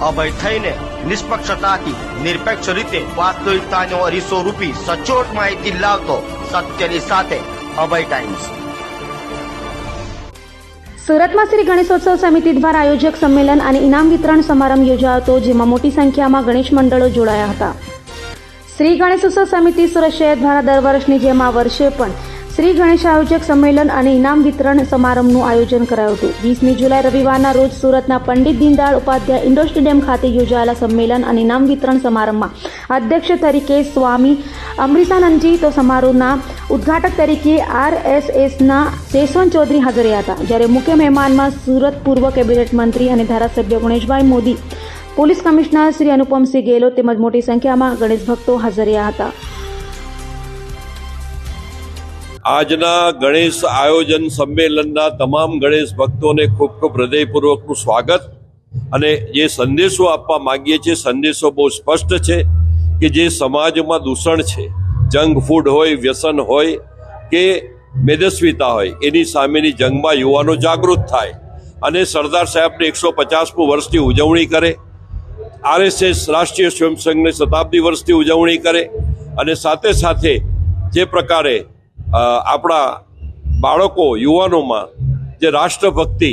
અભય થઈને નિષ્પક્ષતાથી, નિરપેક્ષ રીતે વાસ્તવિકતાનો અરીસો રૂપી સચોટ માહિતી લાવતો સત્યની સાથે અભય ટાઈમ્સ સુરતમાં શ્રી ગણેશોત્સવ સમિતિ દ્વારા આયોજક સંમેલન અને ઇનામ વિતરણ સમારંભ યોજાયો હતો, જેમાં મોટી સંખ્યામાં ગણેશ મંડળો જોડાયા હતા. શ્રી ગણેશોત્સવ સમિતિ સુરત શહેર દ્વારા દર વર્ષની જેમ આ વર્ષે પણ શ્રી ગણેશ આયોજક સંમેલન અને ઇનામ વિતરણ સમારંભનું આયોજન કરાયું હતું. વીસમી જુલાઈ રવિવારના રોજ સુરતના પંડિત દીનદયાળ ઉપાધ્યાય ઇન્ડોર સ્ટેડિયમ ખાતે યોજાયેલા સંમેલન અને ઇનામ વિતરણ સમારંભમાં અધ્યક્ષ તરીકે સ્વામી અમરીસાનંદજી તો સમારોહના ઉદ્ઘાટક તરીકે આરએસએસના શેષવંત ચૌધરી હાજર રહ્યા હતા. જ્યારે મુખ્ય મહેમાનમાં સુરત પૂર્વ કેબિનેટ મંત્રી અને ધારાસભ્ય ગુણેશભાઈ મોદી, પોલીસ કમિશનર શ્રી અનુપમસિંહ ગેહલોત તેમજ મોટી સંખ્યામાં ગણેશ ભક્તો હાજર રહ્યા હતા. આજના ગણેશ આયોજન સંમેલનના તમામ ગણેશ ભક્તોને ખૂબ ખૂબ હૃદયપૂર્વકનું સ્વાગત. અને જે સંદેશો આપવા માંગીએ છીએ, સંદેશો બહુ સ્પષ્ટ છે કે જે સમાજમાં દૂષણ છે, જંક ફૂડ હોય, વ્યસન હોય કે મેદસ્વીતા હોય, એની સામેની જંગમાં યુવાનો જાગૃત થાય. અને સરદાર સાહેબને એકસો પચાસમું વર્ષની ઉજવણી કરે. આરએસએસ રાષ્ટ્રીય સ્વયંસંઘની શતાબ્દી વર્ષની ઉજવણી કરે. અને સાથે સાથે જે પ્રકારે આપણા બાળકો, યુવાનોમાં જે રાષ્ટ્રભક્તિ,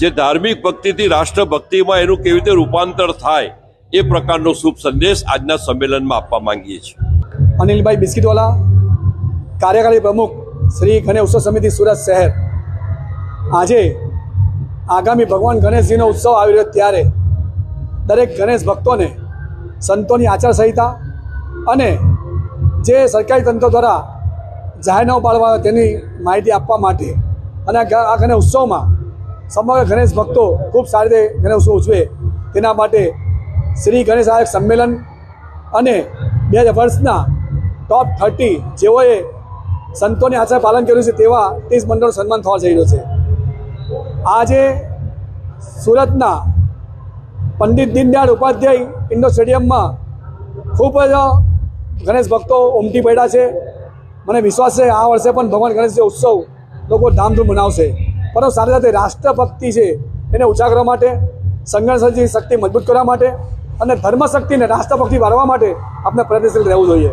જે ધાર્મિક ભક્તિથી રાષ્ટ્રભક્તિમાં એનું કેવી રીતે રૂપાંતર થાય, એ પ્રકારનો શુભ સંદેશ આજના સંમેલનમાં આપવા માંગીએ છીએ. અનિલભાઈ બિસ્કીટવાલા, કાર્યકારી પ્રમુખ શ્રી ગણેશ ઉત્સવ સમિતિ સુરત શહેર. આજે આગામી ભગવાન ગણેશજીનો ઉત્સવ આવી રહ્યો ત્યારે દરેક ગણેશ ભક્તોને સંતોની આચારસંહિતા અને જે સરકારી તંત્ર દ્વારા જાહેરનામું પાડવા તેની માહિતી આપવા માટે. અને આ ગણેશ ઉત્સવમાં સમગ્ર ગણેશ ભક્તો ખૂબ સારી રીતે ગણેશ ઉત્સવ ઉજવે. તેના માટે શ્રી ગણેશ આયક સંમેલન અને બે હજાર વર્ષના ટોપ થર્ટી જેઓએ સંતોની આચાર પાલન કર્યું છે તેવા ત્રીસ મંડળનું સન્માન થવા જઈ રહ્યો છે. આજે સુરતના પંડિત દીનદયાળ ઉપાધ્યાય ઇન્ડોર સ્ટેડિયમમાં ખૂબ જ ગણેશ ભક્તો ઉમટી પડ્યા છે. મને વિશ્વાસ છે, આ વર્ષે પણ ભગવાન ગણેશ ઉત્સવ લોકો ધામધૂમ મનાવશે. પરંતુ સાથે સાથે રાષ્ટ્રભક્તિ છે, એને ઉજાગરવા માટે, સંઘર્ષની શક્તિ મજબૂત કરવા માટે અને ધર્મ શક્તિને રાષ્ટ્રભક્તિ વાળવા માટે આપણે પ્રયત્નશીલ રહેવું જોઈએ.